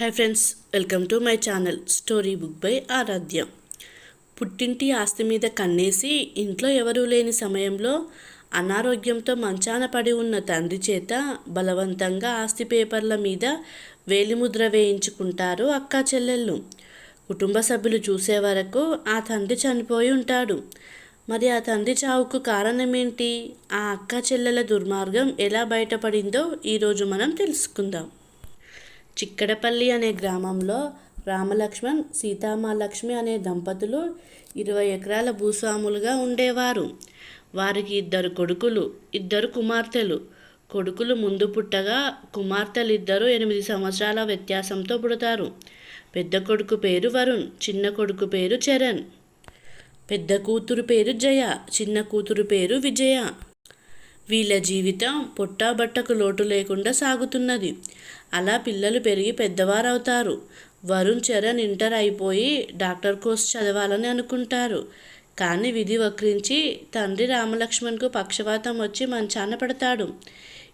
Hi friends welcome to my channel story book by Aradhya పుట్టింటి ఆస్తి మీద కన్నేసి ఇంట్లో ఎవరూ లేని సమయంలో అనారోగ్యంతో మంచాన పడి ఉన్న తండ్రి చేత బలవంతంగా ఆస్తి పేపర్ల మీద వేలిముద్ర వేయించుకుంటారు అక్కా చెల్లెళ్ళు. కుటుంబ సభ్యులు చూసే వరకు ఆ తండ్రి చనిపోయి ఉంటాడు. మరి ఆ తండ్రి చావుకు కారణమేంటి ఆ అక్క చెల్లెల దుర్మార్గం ఎలా బయటపడిందో ఈరోజు మనం తెలుసుకుందాం. చిక్కడపల్లి అనే గ్రామంలో రామలక్ష్మణ్ సీతామాలక్ష్మి అనే దంపతులు ఇరవై ఎకరాల భూస్వాములుగా ఉండేవారు. వారికి ఇద్దరు కొడుకులు ఇద్దరు కుమార్తెలు. కొడుకులు ముందు పుట్టగా కుమార్తెలు ఇద్దరు ఎనిమిది సంవత్సరాల వ్యత్యాసంతో పుడతారు. పెద్ద కొడుకు పేరు వరుణ్ చిన్న కొడుకు పేరు చరణ్. పెద్ద కూతురు పేరు జయ చిన్న కూతురు పేరు విజయ. వీళ్ళ జీవితం పుట్టాబట్టకు లోటు లేకుండా సాగుతున్నది. అలా పిల్లలు పెరిగి పెద్దవారవుతారు. వరుణ్ చరణ్ ఇంటర్ అయిపోయి డాక్టర్ కోర్స్ చదవాలని అనుకుంటారు. కానీ విధి వక్రించి తండ్రి రామలక్ష్మణ్కు పక్షవాతం వచ్చి మంచాన పడతాడు.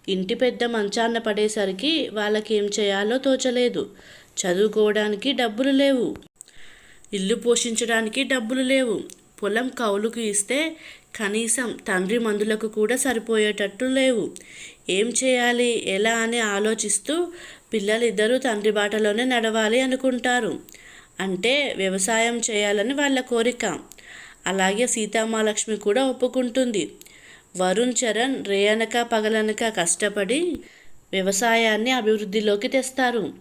ఇంటి పెద్ద మంచాన పడేసరికి వాళ్ళకేం చేయాలో తోచలేదు. చదువుకోవడానికి డబ్బులు లేవు. ఇల్లు పోషించడానికి డబ్బులు లేవు. పొలం కౌలుకు ఇస్తే కనీసం తండ్రి మందులకు కూడా సరిపోయేటట్టు లేవు. ఏం చేయాలి? ఎలా అని ఆలోచిస్తూ పిల్లలిద్దరూ తండ్రి బాటలోనే నడవాలి అనుకుంటారు. అంటే వ్యవసాయం చేయాలని వాళ్ళ కోరిక. అలాగే సీతామాలక్ష్మి కూడా ఒప్పుకుంటుంది. వరుణ్ చరణ్ రేయనక పగలనక కష్టపడి వ్యవసాయాన్ని అభివృద్ధిలోకి తెస్తారు.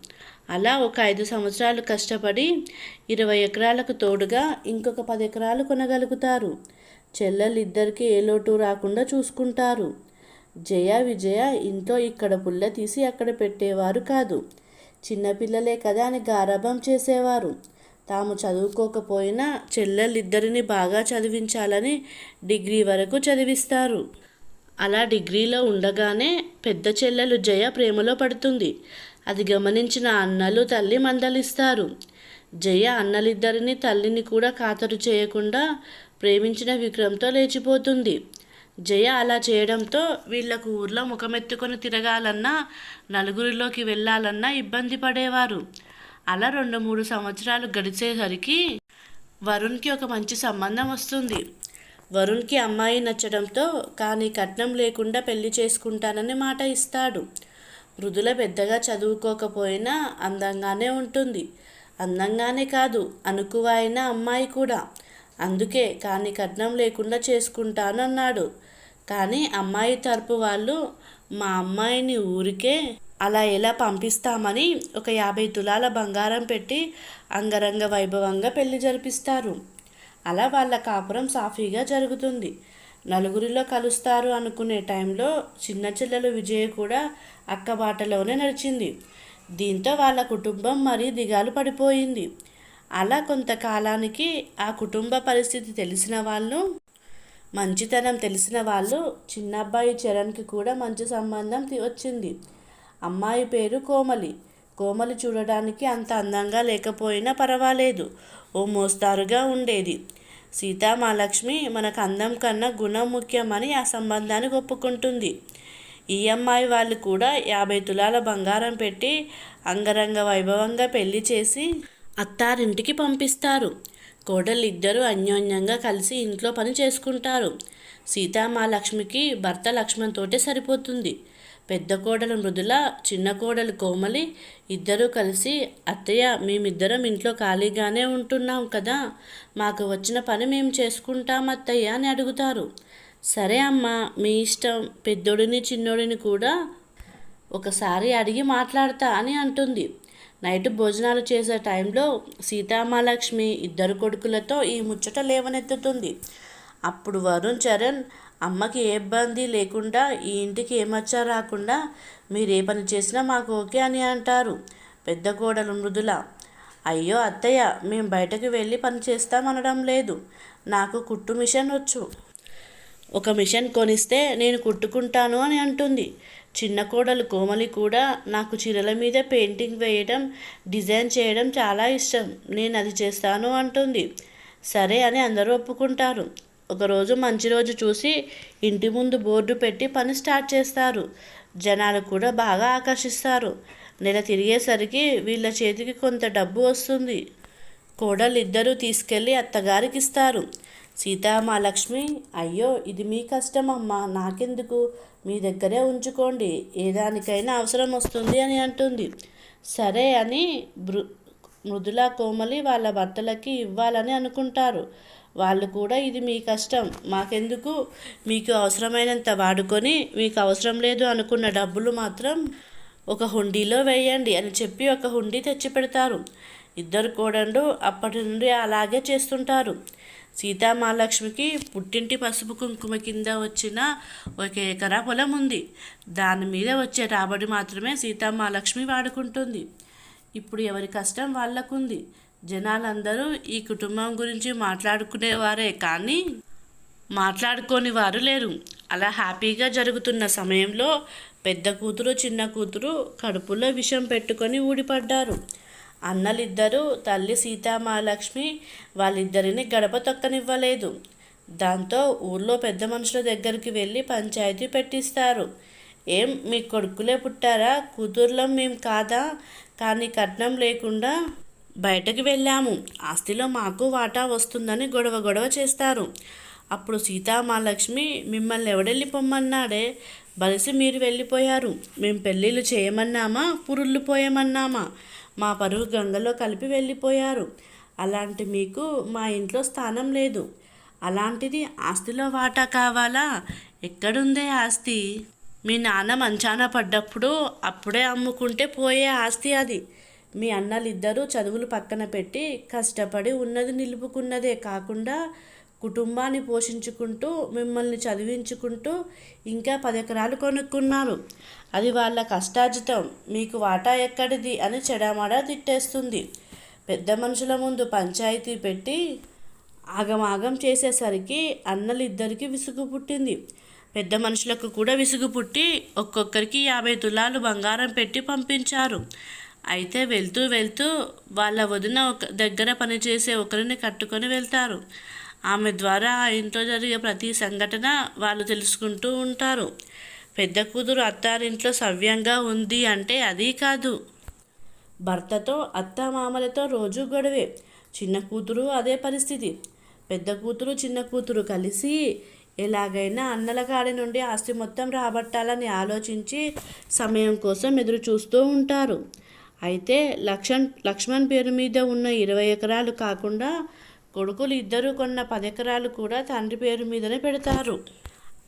అలా ఒక ఐదు సంవత్సరాలు కష్టపడి ఇరవై ఎకరాలకు తోడుగా ఇంకొక పది ఎకరాలు కొనగలుగుతారు. చెల్లెలిద్దరికీ ఏ లోటు రాకుండా చూసుకుంటారు. జయ విజయ ఇంట్లో ఇక్కడ పుల్ల తీసి అక్కడ పెట్టేవారు కాదు. చిన్నపిల్లలే కదా అని గారాభం చేసేవారు. తాము చదువుకోకపోయినా చెల్లెలిద్దరిని బాగా చదివించాలని డిగ్రీ వరకు చదివిస్తారు. అలా డిగ్రీలో ఉండగానే పెద్ద చెల్లెలు జయ ప్రేమలో పడుతుంది. అది గమనించిన అన్నలు తల్లి మందలిస్తారు. జయ అన్నలిద్దరిని తల్లిని కూడా ఖాతరు చేయకుండా ప్రేమించిన విక్రమ్తో లేచిపోతుంది. జయ అలా చేయడంతో వీళ్ళకు ఊర్లో ముఖమెత్తుకొని తిరగాలన్నా నలుగురిలోకి వెళ్ళాలన్నా ఇబ్బంది పడేవారు. అలా రెండు మూడు సంవత్సరాలు గడిచేసరికి వరుణ్కి ఒక మంచి సంబంధం వస్తుంది. వరుణ్కి అమ్మాయి నచ్చడంతో కానీ కట్నం లేకుండా పెళ్ళి చేసుకుంటానని మాట ఇస్తాడు. మృదుల పెద్దగా చదువుకోకపోయినా అందంగానే ఉంటుంది. అందంగానే కాదు అనుకువైన అమ్మాయి కూడా. అందుకే కానీ కట్నం లేకుండా చేసుకుంటానన్నాడు. కానీ అమ్మాయి తరపు వాళ్ళు మా అమ్మాయిని ఊరికే అలా ఎలా పంపిస్తామని ఒక యాభై తులాల బంగారం పెట్టి అంగరంగ వైభవంగా పెళ్ళి జరిపిస్తారు. అలా వాళ్ళ కాపురం సాఫీగా జరుగుతుంది. నలుగురిలో కలుస్తారు అనుకునే టైంలో చిన్న చెల్లెలు విజయ కూడా అక్క బాటలోనే నడిచింది. దీంతో వాళ్ళ కుటుంబం మరీ దిగాలు పడిపోయింది. అలా కొంతకాలానికి ఆ కుటుంబ పరిస్థితి తెలిసిన వాళ్ళు మంచితనం తెలిసిన వాళ్ళు చిన్నబ్బాయి చరణ్కి కూడా మంచి సంబంధం వచ్చింది. అమ్మాయి పేరు కోమలి. కోమలి చూడడానికి అంత అందంగా లేకపోయినా పర్వాలేదు. ఓ మోస్తారుగా ఉండేది. సీతామహాలక్ష్మి మనకు అందం కన్నా గుణం ముఖ్యమని ఆ సంబంధానికి ఒప్పుకుంటుంది. ఈ అమ్మాయి వాళ్ళు కూడా యాభై తులాల బంగారం పెట్టి అంగరంగ వైభవంగా పెళ్ళి చేసి అత్తారింటికి పంపిస్తారు. కోడలు ఇద్దరు అన్యోన్యంగా కలిసి ఇంట్లో పని చేసుకుంటారు. సీతామాలక్ష్మికి భర్త లక్ష్మణ్ తోటే సరిపోతుంది. పెద్ద కోడలు మృదుల చిన్న కోడలు కోమలి ఇద్దరూ కలిసి అత్తయ్య మేమిద్దరం ఇంట్లో ఖాళీగానే ఉంటున్నాం కదా మాకు వచ్చిన పని మేము చేసుకుంటాం అత్తయ్య అని అడుగుతారు. సరే అమ్మా మీ ఇష్టం. పెద్దోడిని చిన్నోడిని కూడా ఒకసారి అడిగి మాట్లాడతా అని అంటుంది. నైట్ భోజనాలు చేసే టైంలో సీతామహాలక్ష్మి ఇద్దరు కొడుకులతో ఈ ముచ్చట లేవనెత్తుతుంది. అప్పుడు వరుణ్ చరణ్ అమ్మకి ఏ ఇబ్బంది లేకుండా ఈ ఇంటికి ఏమచ్చా రాకుండా మీరు ఏ పని చేసినా మాకు ఓకే అని అంటారు పెద్ద కోడలు మృదుల. అయ్యో అత్తయ్య మేము బయటకు వెళ్ళి పని చేస్తామనడం లేదు. నాకు కుట్టు మిషన్ వచ్చు. ఒక మిషన్ కొనిస్తే నేను కుట్టుకుంటాను అని అంటుంది. చిన్న కోడలు కోమలి కూడా నాకు చీరల మీద పెయింటింగ్ వేయడం డిజైన్ చేయడం చాలా ఇష్టం. నేను అది చేస్తాను అంటుంది. సరే అని అందరూ ఒప్పుకుంటారు. ఒకరోజు మంచి రోజు చూసి ఇంటి ముందు బోర్డు పెట్టి పని స్టార్ట్ చేస్తారు. జనాలు కూడా బాగా ఆకర్షిస్తారు. నెల తిరిగేసరికి వీళ్ళ చేతికి కొంత డబ్బు వస్తుంది. కోడలిద్దరూ తీసుకెళ్ళి అత్తగారికి ఇస్తారు. సీతామహాలక్ష్మి అయ్యో ఇది మీ కష్టమమ్మా నాకెందుకు? మీ దగ్గరే ఉంచుకోండి ఏ దానికైనా అవసరం వస్తుంది అని అంటుంది. సరే అని బృ మృదుల కోమలి వాళ్ళ భర్తలకి ఇవ్వాలని అనుకుంటారు. వాళ్ళు కూడా ఇది మీ కష్టం మాకెందుకు? మీకు అవసరమైనంత వాడుకొని మీకు అవసరం లేదు అనుకున్న డబ్బులు మాత్రం ఒక హుండీలో వేయండి అని చెప్పి ఒక హుండీ తెచ్చి పెడతారు ఇద్దరు కోడళ్ళు అప్పటి నుండి అలాగే చేస్తుంటారు. సీతామహాలక్ష్మికి పుట్టింటి పసుపు కుంకుమ కింద వచ్చిన ఒక ఎకరా పొలం ఉంది. దాని మీద వచ్చే రాబడి మాత్రమే సీతామహాలక్ష్మి వాడుకుంటుంది. ఇప్పుడు ఎవరి కష్టం వాళ్ళకుంది. జనాలందరూ ఈ కుటుంబం గురించి మాట్లాడుకునేవారే కానీ మాట్లాడుకోని వారు లేరు. అలా హ్యాపీగా జరుగుతున్న సమయంలో పెద్ద కూతురు చిన్న కూతురు కడుపులో విషం పెట్టుకొని ఊడిపడ్డారు. అన్నలిద్దరూ తల్లి సీతామహాలక్ష్మి వాళ్ళిద్దరిని గడప తొక్కనివ్వలేదు దాంతో ఊర్లో పెద్ద మనుషుల దగ్గరికి వెళ్ళి పంచాయతీ పెట్టిస్తారు. ఏం మీ కొడుకులే పుట్టారా? కూతుర్లం మేం కాదా? కానీ కట్నం లేకుండా బయటకు వెళ్ళాము. ఆస్తిలో మాకు వాటా వస్తుందని గొడవ గొడవ చేస్తారు. అప్పుడు సీతామహాలక్ష్మి మిమ్మల్ని ఎవడెళ్ళి పొమ్మన్నాడే? బలిసి మీరు వెళ్ళిపోయారు. మేము పెళ్ళిళ్ళు చేయమన్నామా? పురుళ్ళు పోయమన్నామా? మా పరువు గంగలో కలిపి వెళ్ళిపోయారు. అలాంటి మీకు మా ఇంట్లో స్థానం లేదు. అలాంటిది ఆస్తిలో వాటా కావాలా? ఎక్కడుందే ఆస్తి? మీ నాన్న మంచాన పడ్డప్పుడు అప్పుడే అమ్ముకుంటే పోయే ఆస్తి అది. మీ అన్నలిద్దరూ చదువులు పక్కన పెట్టి కష్టపడి ఉన్నది నిలుపుకున్నదే కాకుండా కుటుంబాన్ని పోషించుకుంటూ మిమ్మల్ని చదివించుకుంటూ ఇంకా పది ఎకరాలు కొనుక్కున్నారు. అది వాళ్ళ కష్టార్జితం. మీకు వాటా ఎక్కడిది అని చెడామడా తిట్టేస్తుంది. పెద్ద మనుషుల ముందు పంచాయతీ పెట్టి ఆగమాగం చేసేసరికి అన్నలిద్దరికీ విసుగు పుట్టింది. పెద్ద మనుషులకు కూడా విసుగు పుట్టి ఒక్కొక్కరికి యాభై తులాలు బంగారం పెట్టి పంపించారు. అయితే వెళ్తూ వెళ్తూ వాళ్ళ వదిన ఒక దగ్గర పనిచేసే ఒకరిని కట్టుకొని వెళ్తారు. ఆమె ద్వారా ఆ ఇంట్లో జరిగే ప్రతి సంఘటన వాళ్ళు తెలుసుకుంటూ ఉంటారు. పెద్ద కూతురు అత్తారింట్లో సవ్యంగా ఉంది అంటే అది కాదు. భర్తతో అత్త మామలతో రోజు గొడవే. చిన్న కూతురు అదే పరిస్థితి. పెద్ద కూతురు చిన్న కూతురు కలిసి ఎలాగైనా అన్నల కాడి నుండి ఆస్తి మొత్తం రాబట్టాలని ఆలోచించి సమయం కోసం ఎదురు చూస్తూ ఉంటారు. అయితే లక్ష్మణ్ లక్ష్మణ్ పేరు మీద ఉన్న ఇరవై ఎకరాలు కాకుండా కొడుకులు ఇద్దరు కొన్న పదెకరాలు కూడా తండ్రి పేరు మీదనే పెడతారు.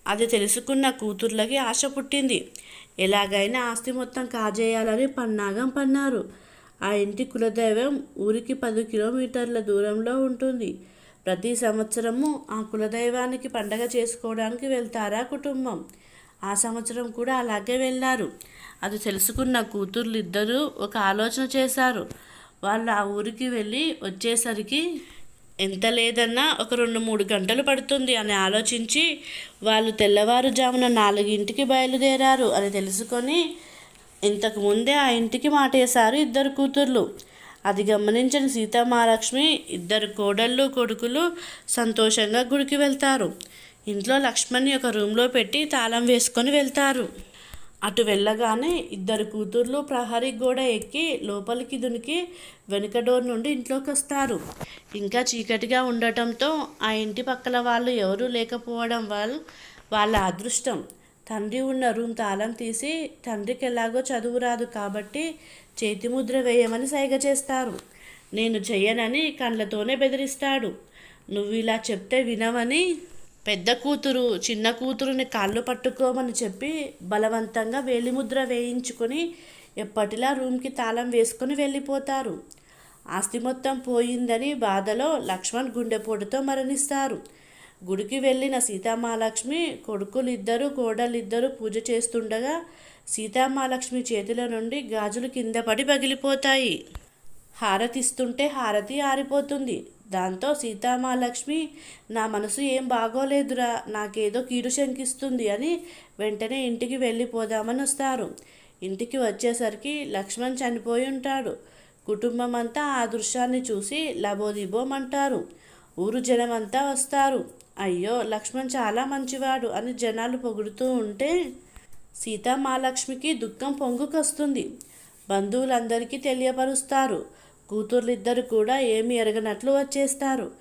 అది తెలుసుకున్న కూతుర్లకి ఆశ పుట్టింది. ఎలాగైనా ఆస్తి మొత్తం కాజేయాలని పన్నాగం పన్నారు. ఆ ఇంటి కులదైవం ఊరికి పది కిలోమీటర్ల దూరంలో ఉంటుంది. ప్రతి సంవత్సరము ఆ కులదైవానికి పండగ చేసుకోవడానికి వెళ్తారా కుటుంబం? ఆ సంవత్సరం కూడా అలాగే వెళ్ళారు. అది తెలుసుకున్న కూతుర్లు ఇద్దరూ ఒక ఆలోచన చేశారు. వాళ్ళు ఆ ఊరికి వెళ్ళి వచ్చేసరికి ఎంత లేదన్నా ఒక రెండు మూడు గంటలు పడుతుంది అని ఆలోచించి వాళ్ళు తెల్లవారుజామున నాలుగింటికి బయలుదేరారు అని తెలుసుకొని ఇంతకు ముందే ఆ ఇంటికి మాటేశారు ఇద్దరు కూతుర్లు. అది గమనించిన సీతామహాలక్ష్మి ఇద్దరు కోడళ్ళు కొడుకులు సంతోషంగా గుడికి వెళ్తారు. ఇంట్లో లక్ష్మణ్ని ఒక రూమ్లో పెట్టి తాళం వేసుకొని వెళ్తారు. అటు వెళ్ళగానే ఇద్దరు కూతుర్లు ప్రహరీ గోడ ఎక్కి లోపలికి దునికి వెనుక డోర్ నుండి ఇంట్లోకి వస్తారు ఇంకా చీకటిగా ఉండటంతో ఆ ఇంటి పక్కల వాళ్ళు ఎవరూ లేకపోవడం వల్ల వాళ్ళ అదృష్టం. తండ్రి ఉన్న రూమ్ తాళం తీసి తండ్రికి ఎలాగో చదువు రాదు కాబట్టి చేతి ముద్ర వేయమని సైగ చేస్తారు. నేను చెయ్యనని కళ్ళతోనే బెదిరిస్తాడు. నువ్వు ఇలా చెప్తే వినవని పెద్ద కూతురు చిన్న కూతురుని కాళ్ళు పట్టుకోమని చెప్పి బలవంతంగా వేలిముద్ర వేయించుకొని ఎప్పటిలా రూమ్కి తాళం వేసుకొని వెళ్ళిపోతారు. ఆస్తి మొత్తం పోయిందని బాధలో లక్ష్మణ్ గుండెపోటుతో మరణిస్తారు. గుడికి వెళ్ళిన సీతామహాలక్ష్మి కొడుకులిద్దరూ కోడలిద్దరూ పూజ చేస్తుండగా సీతామహాలక్ష్మి చేతుల నుండి గాజులు కింద పడి పగిలిపోతాయి. హారతిస్తుంటే హారతి ఆరిపోతుంది. దాంతో సీతామాలక్ష్మి నా మనసు ఏం బాగోలేదురా నాకేదో కీడు శంకిస్తుంది అని వెంటనే ఇంటికి వెళ్ళిపోదామని వస్తారు. ఇంటికి వచ్చేసరికి లక్ష్మణ్ చనిపోయి ఉంటాడు. కుటుంబం అంతా ఆ దృశ్యాన్ని చూసి లబోదిబోమంటారు. ఊరు జనమంతా వస్తారు. అయ్యో లక్ష్మణ్ చాలా మంచివాడు అని జనాలు పొగుడుతూ ఉంటే సీతామాలక్ష్మికి దుఃఖం పొంగుకొస్తుంది. బంధువులందరికీ తెలియపరుస్తారు. కూతుర్లిద్దరు కూడా ఏమి ఎరగనట్లు వచ్చేస్తారు.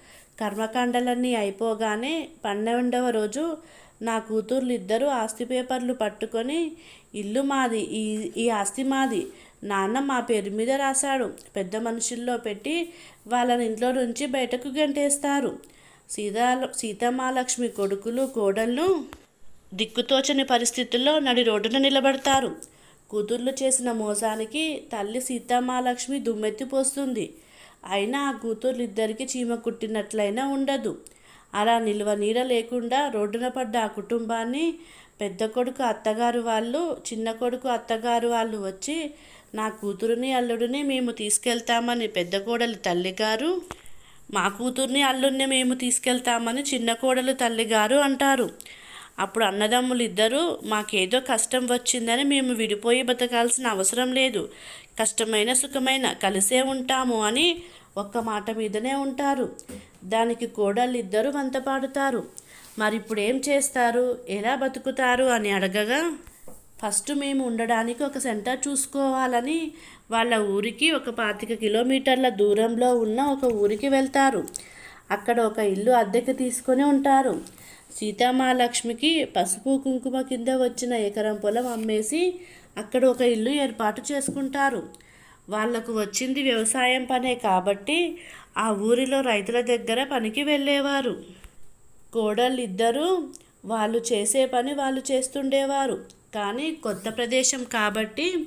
కర్మకాండలన్నీ అయిపోగానే పన్నెండవ రోజు నా కూతుర్లిద్దరూ ఆస్తి పేపర్లు పట్టుకొని ఇల్లు మాది ఈ ఈ ఆస్తి మాది. నాన్న మా పేరు మీద రాశాడు. పెద్ద మనుషుల్లో పెట్టి వాళ్ళని ఇంట్లో నుంచి బయటకు గంటేస్తారు. సీతా సీతమాలక్ష్మి కొడుకులు కోడళ్ళు దిక్కుతోచని పరిస్థితుల్లో నడి రోడ్డున నిలబడతారు. కూతుర్లు చేసిన మోసానికి తల్లి సీతామాలక్ష్మి దుమ్మెత్తిపోస్తుంది. అయినా ఆ కూతుర్లిద్దరికీ చీమ కుట్టినట్లయినా ఉండదు. అలా నిల్వ నీడ లేకుండా రోడ్డున పడ్డ ఆ కుటుంబాన్ని పెద్ద కొడుకు అత్తగారు వాళ్ళు చిన్న కొడుకు అత్తగారు వాళ్ళు వచ్చి నా కూతురుని అల్లుడిని మేము తీసుకెళ్తామని పెద్ద కోడలి తల్లిగారు మా కూతుర్ని అల్లుడిని మేము తీసుకెళ్తామని చిన్న కోడలు తల్లిగారు అంటారు. అప్పుడు అన్నదమ్ములు ఇద్దరు మాకేదో కష్టం వచ్చిందని మేము విడిపోయి బతకాల్సిన అవసరం లేదు. కష్టమైన సుఖమైన కలిసే ఉంటాము అని ఒక్క మాట మీదనే ఉంటారు. దానికి కోడళ్ళు ఇద్దరు వంత పాడుతారు. మరి ఇప్పుడు ఏం చేస్తారు? ఎలా బతుకుతారు? అని అడగగా ఫస్ట్ మేము ఉండడానికి ఒక సెంటర్ చూసుకోవాలని వాళ్ళ ఊరికి ఒక పాతిక కిలోమీటర్ల దూరంలో ఉన్న ఒక ఊరికి వెళ్తారు. అక్కడ ఒక ఇల్లు అద్దెకి తీసుకొని ఉంటారు. సీతామాలక్ష్మికి పసుపు కుంకుమ కింద వచ్చిన ఎకరం పొలం అమ్మేసి అక్కడ ఒక ఇల్లు ఏర్పాటు చేసుకుంటారు. వాళ్ళకు వచ్చింది వ్యవసాయం పనే కాబట్టి ఆ ఊరిలో రైతుల దగ్గర పనికి వెళ్ళేవారు. కోడళ్ళిద్దరూ వాళ్ళు చేసే పని వాళ్ళు చేస్తుండేవారు. కానీ కొత్త ప్రదేశం కాబట్టి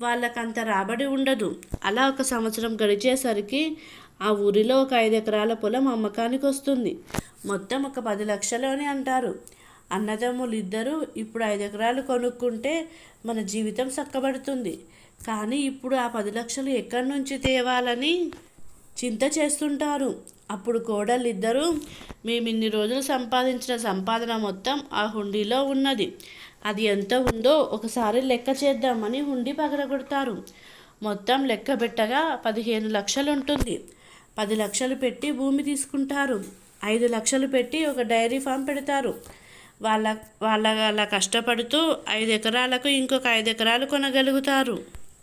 వాళ్ళకంత రాబడి ఉండదు. అలా ఒక సంవత్సరం గడిచేసరికి ఆ ఊరిలో ఒక ఐదు ఎకరాల పొలం అమ్మకానికి వస్తుంది. మొత్తం ఒక పది లక్షలు అని అంటారు. అన్నదమ్ములు ఇద్దరు ఇప్పుడు ఐదు ఎకరాలు కొనుక్కుంటే మన జీవితం చక్కబడుతుంది. కానీ ఇప్పుడు ఆ పది లక్షలు ఎక్కడి నుంచి తేవాలని చింత చేస్తుంటారు. అప్పుడు కోడలు ఇద్దరు మేము ఇన్ని రోజులు సంపాదించిన సంపాదన మొత్తం ఆ హుండీలో ఉన్నది. అది ఎంత ఉందో ఒకసారి లెక్క చేద్దామని హుండీ పగలగొడతారు. మొత్తం లెక్క పెట్టగా పదిహేను లక్షలు ఉంటుంది పది లక్షలు పెట్టి భూమి తీసుకుంటారు. ఐదు లక్షలు పెట్టి ఒక డైరీ ఫామ్ పెడతారు. వాళ్ళ వాళ్ళ అలా కష్టపడుతూ ఐదు ఎకరాలకు ఇంకొక ఐదు ఎకరాలు కొనగలుగుతారు.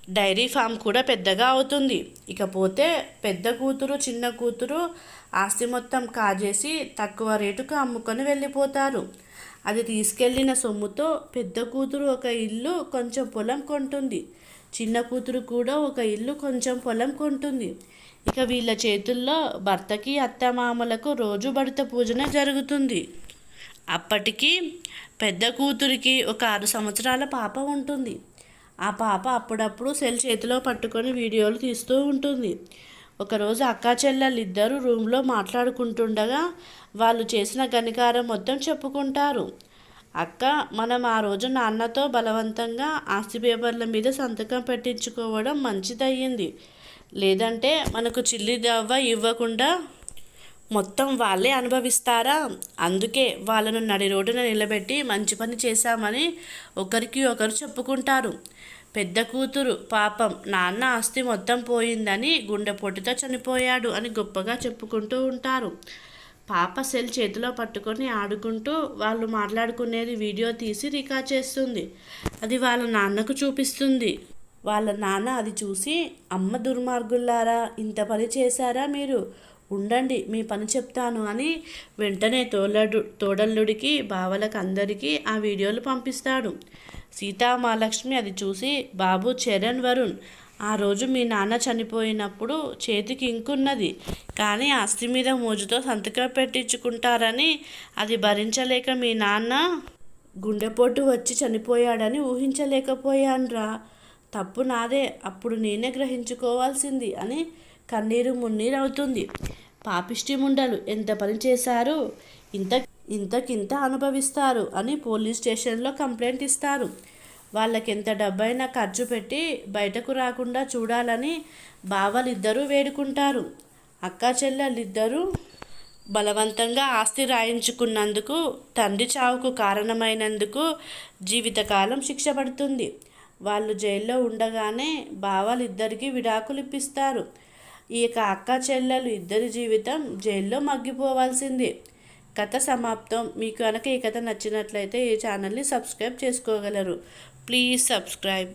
డైరీ ఫామ్ కూడా పెద్దగా అవుతుంది. ఇకపోతే పెద్ద కూతురు చిన్న కూతురు ఆస్తి మొత్తం కాజేసి తక్కువ రేటుకు అమ్ముకొని వెళ్ళిపోతారు. అది తీసుకెళ్ళిన సొమ్ముతో పెద్ద కూతురు ఒక ఇల్లు కొంచెం పొలం కొంటుంది. చిన్న కూతురు కూడా ఒక ఇల్లు కొంచెం పొలం కొంటుంది. ఇక వీళ్ళ చేతుల్లో భర్తకి అత్తమామలకు రోజు భర్త పూజన జరుగుతుంది. అప్పటికి పెద్ద కూతురికి ఒక ఆరు సంవత్సరాల పాప ఉంటుంది. ఆ పాప అప్పుడప్పుడు సెల్ చేతిలో పట్టుకొని వీడియోలు తీస్తూ ఉంటుంది. ఒకరోజు అక్కా చెల్లెలు ఇద్దరు రూమ్లో మాట్లాడుకుంటుండగా వాళ్ళు చేసిన గనికారం మొత్తం చెప్పుకుంటారు. అక్క మనం ఆ రోజు నాన్నతో బలవంతంగా ఆస్తి పేపర్ల మీద సంతకం పెట్టించుకోవడం మంచిదయ్యింది. లేదంటే మనకు చిల్లి దవ్వ ఇవ్వకుండా మొత్తం వాళ్ళే అనుభవిస్తారా? అందుకే వాళ్ళను నడి రోడ్డున నిలబెట్టి మంచి పని చేశామని ఒకరికి ఒకరు చెప్పుకుంటారు. పెద్ద కూతురు పాపం నాన్న ఆస్తి మొత్తం పోయిందని గుండెపోటుతో చనిపోయాడు అని గొప్పగా చెప్పుకుంటూ ఉంటారు. పాప సెల్ చేతిలో పట్టుకొని ఆడుకుంటూ వాళ్ళు మాట్లాడుకునేది వీడియో తీసి రికార్డ్ చేస్తుంది. అది వాళ్ళ నాన్నకు చూపిస్తుంది. వాళ్ళ నాన్న అది చూసి అమ్మ దుర్మార్గుల్లారా ఇంత పని చేశారా మీరు? ఉండండి మీ పని చెప్తాను అని వెంటనే తోలడు తోడల్లుడికి బావలకు అందరికీ ఆ వీడియోలు పంపిస్తాడు. సీతామహాలక్ష్మి అది చూసి బాబు చరణ్ వరుణ్ ఆ రోజు మీ నాన్న చనిపోయినప్పుడు చేతికి ఇంకున్నది. కానీ ఆస్తి మీద మోజుతో సంతకం పెట్టించుకుంటారని అది భరించలేక మీ నాన్న గుండెపోటు వచ్చి చనిపోయాడని ఊహించలేకపోయాన్రా. తప్పు నాదే అప్పుడు నేనే గ్రహించుకోవాల్సింది అని కన్నీరు మున్నీరు అవుతుంది. పాపిష్టి ముండలు ఎంత పని చేశారు? ఇంత ఇంతకింత అనుభవిస్తారు అని పోలీస్ స్టేషన్లో కంప్లైంట్ ఇస్తారు. వాళ్ళకి ఎంత డబ్బైనా ఖర్చు పెట్టి బయటకు రాకుండా చూడాలని బావలిద్దరూ వేడుకుంటారు. అక్క చెల్లెలిద్దరూ బలవంతంగా ఆస్తి రాయించుకున్నందుకు తండ్రి చావుకు కారణమైనందుకు జీవితకాలం శిక్ష పడుతుంది. వాళ్ళు జైల్లో ఉండగానే బావలిద్దరికీ విడాకులు ఇప్పిస్తారు ఇక అక్క చెల్లెలు ఇద్దరి జీవితం జైల్లో మగ్గిపోవాల్సిందే. కథ సమాప్తం. మీకు కనుక ఈ కథ నచ్చినట్లయితే ఈ ఛానల్ని సబ్స్క్రైబ్ చేసుకోగలరు. Please subscribe.